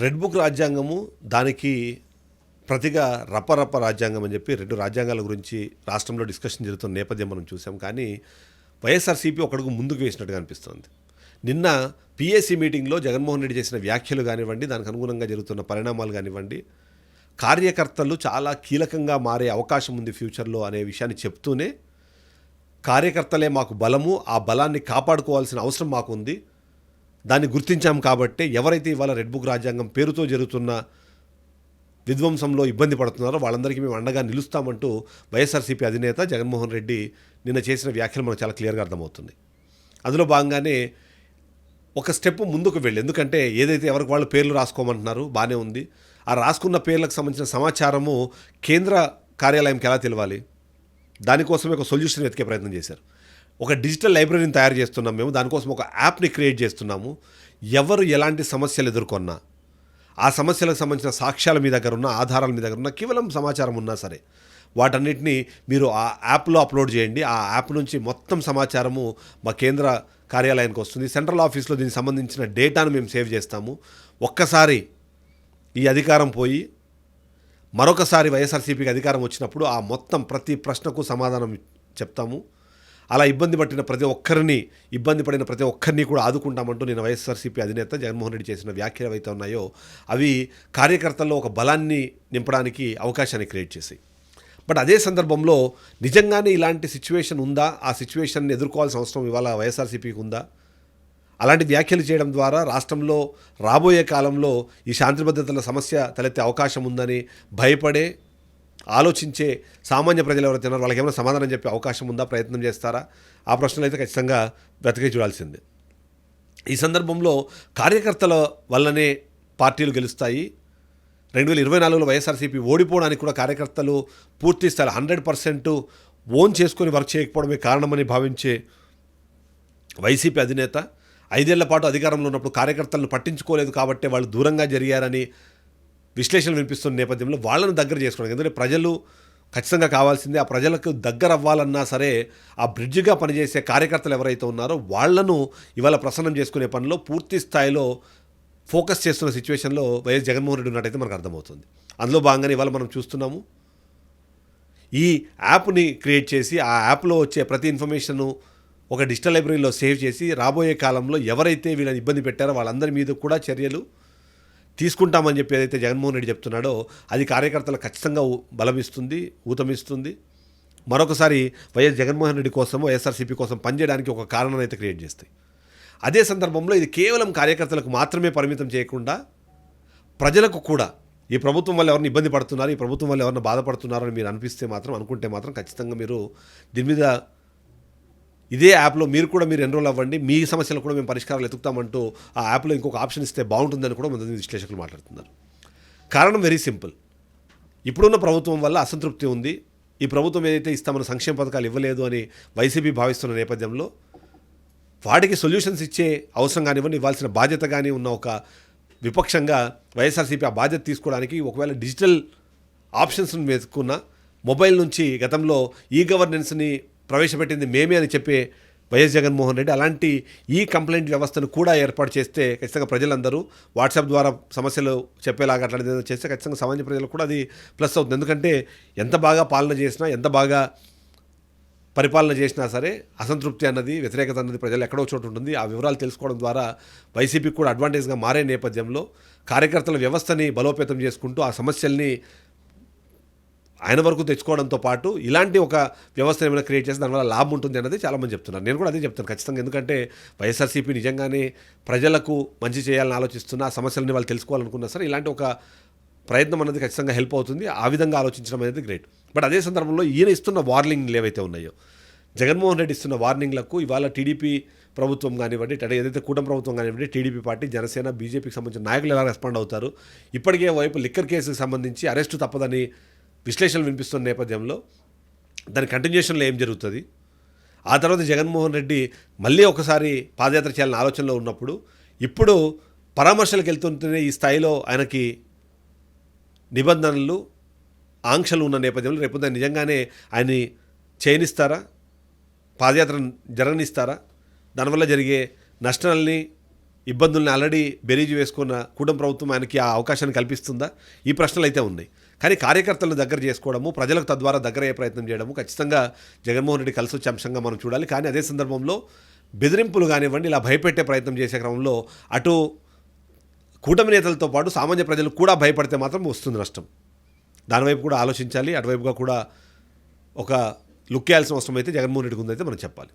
Red book రాజ్యాంగము దానికి ప్రతిగా రపరప రాజ్యాంగం అని చెప్పి రెండు రాజ్యాంగాల గురించి రాష్ట్రంలో డిస్కషన్ జరుగుతున్న నేపథ్యం మనం చూసాం. కానీ వైఎస్ఆర్సీపీ ఒకడుగు ముందుకు వేసినట్టుగా అనిపిస్తోంది. నిన్న పిఎస్సీ మీటింగ్లో జగన్మోహన్ రెడ్డి చేసిన వ్యాఖ్యలు కానివ్వండి దానికి అనుగుణంగా జరుగుతున్న పరిణామాలు కానివ్వండి కార్యకర్తలు చాలా కీలకంగా మారే అవకాశం ఉంది ఫ్యూచర్లో అనే విషయాన్ని చెప్తూనే కార్యకర్తలే మాకు బలము ఆ బలాన్ని కాపాడుకోవాల్సిన అవసరం మాకు ఉంది దాన్ని గుర్తించాం కాబట్టే ఎవరైతే ఇవాళ రెడ్ బుక్ రాజ్యాంగం పేరుతో జరుగుతున్న విధ్వంసంలో ఇబ్బంది పడుతున్నారో వాళ్ళందరికీ మేము అండగా నిలుస్తామంటూ వైఎస్ఆర్సీపీ అధినేత జగన్మోహన్ రెడ్డి నిన్న చేసిన వ్యాఖ్యలు మనకు చాలా క్లియర్గా అర్థమవుతుంది. అందులో భాగంగానే ఒక స్టెప్ ముందుకు వెళ్ళి. ఎందుకంటే ఏదైతే ఎవరికి వాళ్ళు పేర్లు రాసుకోమంటున్నారు బాగానే ఉంది. ఆ రాసుకున్న పేర్లకు సంబంధించిన సమాచారము కేంద్ర కార్యాలయంకి ఎలా తెలవాలి? దానికోసమే ఒక సొల్యూషన్ వెతికే ప్రయత్నం చేశారు. ఒక డిజిటల్ లైబ్రరీని తయారు చేస్తున్నాం మేము. దానికోసం ఒక యాప్ని క్రియేట్ చేస్తున్నాము. ఎవరు ఎలాంటి సమస్యలు ఎదుర్కొన్నా ఆ సమస్యలకు సంబంధించిన సాక్ష్యాలు మీ దగ్గర ఉన్న ఆధారాలు మీ దగ్గర ఉన్న కేవలం సమాచారం ఉన్నా సరే వాటన్నిటిని మీరు ఆ యాప్లో అప్లోడ్ చేయండి. ఆ యాప్ నుంచి మొత్తం సమాచారము మా కేంద్ర కార్యాలయానికి వస్తుంది. సెంట్రల్ ఆఫీస్లో దీనికి సంబంధించిన డేటాను మేము సేవ్ చేస్తాము. ఒక్కసారి ఈ అధికారం పోయి మరొకసారి వైఎస్ఆర్సీపీకి అధికారం వచ్చినప్పుడు ఆ మొత్తం ప్రతి ప్రశ్నకు సమాధానం చెప్తాము. అలా ఇబ్బంది పట్టిన ప్రతి ఒక్కరిని ఇబ్బంది పడిన ప్రతి ఒక్కరిని కూడా ఆదుకుంటామంటూ నేను వైఎస్ఆర్సీపీ అధినేత జగన్మోహన్ రెడ్డి చేసిన వ్యాఖ్యలు ఏవైతే ఉన్నాయో అవి కార్యకర్తల్లో ఒక బలాన్ని నింపడానికి అవకాశాన్ని క్రియేట్ చేశాయి. బట్ అదే సందర్భంలో నిజంగానే ఇలాంటి సిచ్యువేషన్ ఉందా? ఆ సిచ్యువేషన్ని ఎదుర్కోవాల్సిన అవసరం ఇవాళ వైఎస్ఆర్సీపీకి ఉందా? అలాంటి వ్యాఖ్యలు చేయడం ద్వారా రాష్ట్రంలో రాబోయే కాలంలో ఈ శాంతి భద్రతల సమస్య తలెత్తే అవకాశం ఉందని భయపడే ఆలోచించే సామాన్య ప్రజలు ఎవరైతే ఉన్నారో వాళ్ళకి ఏమైనా సమాధానం చెప్పే అవకాశం ఉందా? ప్రయత్నం చేస్తారా? ఆ ప్రశ్నలు అయితే ఖచ్చితంగా బ్రతికే చూడాల్సిందే. ఈ సందర్భంలో కార్యకర్తల వల్లనే పార్టీలు గెలుస్తాయి. రెండు వేల ఇరవై నాలుగులో వైఎస్ఆర్సీపీ ఓడిపోవడానికి కూడా కార్యకర్తలు పూర్తి స్థాయి హండ్రెడ్ పర్సెంట్ ఓన్ చేసుకొని వర్క్ చేయకపోవడమే కారణమని భావించే వైసీపీ అధినేత ఐదేళ్ళ పాటు అధికారంలో ఉన్నప్పుడు కార్యకర్తలను పట్టించుకోలేదు కాబట్టి వాళ్ళు దూరంగా జరిగారని విశ్లేషణలు వినిపిస్తున్న నేపథ్యంలో వాళ్ళను దగ్గర చేసుకోవడం. ఎందుకంటే ప్రజలు ఖచ్చితంగా కావాల్సిందే. ఆ ప్రజలకు దగ్గర అవ్వాలన్నా సరే ఆ బ్రిడ్జ్గా పనిచేసే కార్యకర్తలు ఎవరైతే ఉన్నారో వాళ్ళను ఇవాళ ప్రసన్నం చేసుకునే పనిలో పూర్తి స్థాయిలో ఫోకస్ చేస్తున్న సిచ్యువేషన్లో వైఎస్ జగన్మోహన్ రెడ్డి ఉన్నట్టయితే మనకు అర్థమవుతుంది. అందులో భాగంగానే ఇవాళ మనం చూస్తున్నాము. ఈ యాప్ని క్రియేట్ చేసి ఆ యాప్లో వచ్చే ప్రతి ఇన్ఫర్మేషను ఒక డిజిటల్ లైబ్రరీలో సేవ్ చేసి రాబోయే కాలంలో ఎవరైతే వీళ్ళని ఇబ్బంది పెట్టారో వాళ్ళందరి మీద కూడా చర్యలు తీసుకుంటామని చెప్పి ఏదైతే జగన్మోహన్ రెడ్డి చెప్తున్నాడో అది కార్యకర్తలకు ఖచ్చితంగా బలమిస్తుంది ఊతమిస్తుంది. మరొకసారి వైఎస్ జగన్మోహన్ రెడ్డి కోసం వైఎస్ఆర్సీపీ కోసం పనిచేయడానికి ఒక కారణం అయితే క్రియేట్ చేస్తాయి. అదే సందర్భంలో ఇది కేవలం కార్యకర్తలకు మాత్రమే పరిమితం చేయకుండా ప్రజలకు కూడా ఈ ప్రభుత్వం వల్ల ఎవరిని ఇబ్బంది పడుతున్నారు ఈ ప్రభుత్వం వల్ల ఎవరిని బాధపడుతున్నారు అని మీరు అనిపిస్తే మాత్రం అనుకుంటే మాత్రం ఖచ్చితంగా మీరు దీని మీద ఇదే యాప్లో మీరు కూడా మీరు ఎన్రోల్ అవ్వండి. మీ సమస్యలు కూడా మేము పరిష్కారాలు ఎతుకుతామంటూ ఆ యాప్లో ఇంకొక ఆప్షన్ ఇస్తే బాగుంటుందని కూడా మంది విశ్లేషకులు మాట్లాడుతున్నారు. కారణం వెరీ సింపుల్ ఇప్పుడున్న ప్రభుత్వం వల్ల అసంతృప్తి ఉంది. ఈ ప్రభుత్వం ఏదైతే ఇస్తామన్న సంక్షేమ పథకాలు ఇవ్వలేదు అని వైసీపీ భావిస్తున్న నేపథ్యంలో వాటికి సొల్యూషన్స్ ఇచ్చే అవసరం కానివ్వండి ఇవ్వాల్సిన బాధ్యత కానీ ఉన్న ఒక విపక్షంగా వైఎస్ఆర్సీపీ ఆ బాధ్యత తీసుకోవడానికి ఒకవేళ డిజిటల్ ఆప్షన్స్ని వెతుక్కున్న మొబైల్ నుంచి గతంలో ఈ గవర్నెన్స్ని ప్రవేశపెట్టింది మేమే అని చెప్పే వైఎస్ జగన్మోహన్ రెడ్డి. అలాంటి ఈ కంప్లైంట్ వ్యవస్థను కూడా ఏర్పాటు చేస్తే ఖచ్చితంగా ప్రజలందరూ వాట్సాప్ ద్వారా సమస్యలు చెప్పేలాగా అట్లాంటిది చేస్తే ఖచ్చితంగా సామాన్య ప్రజలకు కూడా అది ప్లస్ అవుతుంది. ఎందుకంటే ఎంత బాగా పాలన చేసినా ఎంత బాగా పరిపాలన చేసినా సరే అసంతృప్తి అన్నది వ్యతిరేకత అన్నది ప్రజలు ఎక్కడో చోటు ఉంటుంది. ఆ వివరాలు తెలుసుకోవడం ద్వారా వైసీపీకి కూడా అడ్వాంటేజ్గా మారే నేపథ్యంలో కార్యకర్తల వ్యవస్థని బలోపేతం చేసుకుంటూ ఆ సమస్యల్ని ఆయన వరకు తెచ్చుకోవడంతో పాటు ఇలాంటి ఒక వ్యవస్థ ఏమైనా క్రియేట్ చేస్తే దానివల్ల లాభం ఉంటుంది అనేది చాలామంది చెప్తున్నారు. నేను కూడా అదే చెప్తాను ఖచ్చితంగా. ఎందుకంటే వైఎస్ఆర్సీపీ నిజంగానే ప్రజలకు మంచి చేయాలని ఆలోచిస్తున్న ఆ సమస్యలని వాళ్ళు తెలుసుకోవాలనుకున్నా సరే ఇలాంటి ఒక ప్రయత్నం అనేది ఖచ్చితంగా హెల్ప్ అవుతుంది. ఆ విధంగా ఆలోచించడం అనేది గ్రేట్ బట్ అదే సందర్భంలో ఈయన ఇస్తున్న వార్నింగ్లు ఏవైతే ఉన్నాయో జగన్మోహన్ రెడ్డి ఇస్తున్న వార్నింగ్లకు ఇవాళ టీడీపీ ప్రభుత్వం కానివ్వండి అంటే ఏదైతే కూటమి ప్రభుత్వం కానివ్వండి టీడీపీ పార్టీ జనసేన బీజేపీకి సంబంధించిన నాయకులు ఎలా రెస్పాండ్ అవుతారు? ఇప్పటికే వైపు లిక్కర్ కేసుకు సంబంధించి అరెస్టు తప్పదని విశ్లేషణలు వినిపిస్తున్న నేపథ్యంలో దాని కంటిన్యూషన్లో ఏం జరుగుతుంది? ఆ తర్వాత జగన్మోహన్ రెడ్డి మళ్ళీ ఒకసారి పాదయాత్ర చేయాలని ఆలోచనలో ఉన్నప్పుడు ఇప్పుడు పరామర్శలకు వెళ్తుంటేనే ఈ స్థాయిలో ఆయనకి నిబంధనలు ఆంక్షలు ఉన్న నేపథ్యంలో రేపు నిజంగానే ఆయన్ని చేయనిస్తారా పాదయాత్ర జరగనిస్తారా? దానివల్ల జరిగే నష్టాలని ఇబ్బందుల్ని ఆల్రెడీ బెరీజు వేసుకున్న కూటమి ప్రభుత్వం ఆయనకి ఆ అవకాశాన్ని కల్పిస్తుందా? ఈ ప్రశ్నలు అయితే ఉన్నాయి. కానీ కార్యకర్తలను దగ్గర చేసుకోవడము ప్రజలకు తద్వారా దగ్గర అయ్యే ప్రయత్నం చేయడము ఖచ్చితంగా జగన్మోహన్ రెడ్డి కలిసి వచ్చే అంశంగా మనం చూడాలి. కానీ అదే సందర్భంలో బెదిరింపులు కానివ్వండి ఇలా భయపెట్టే ప్రయత్నం చేసే క్రమంలో అటు కూటమి నేతలతో పాటు సామాన్య ప్రజలు కూడా భయపడితే మాత్రం వస్తుంది నష్టం. దానివైపు కూడా ఆలోచించాలి. అటువైపుగా కూడా ఒక లుక్ వేయాల్సిన అవసరం అయితే జగన్మోహన్ రెడ్డికి ఉందైతే మనం చెప్పాలి.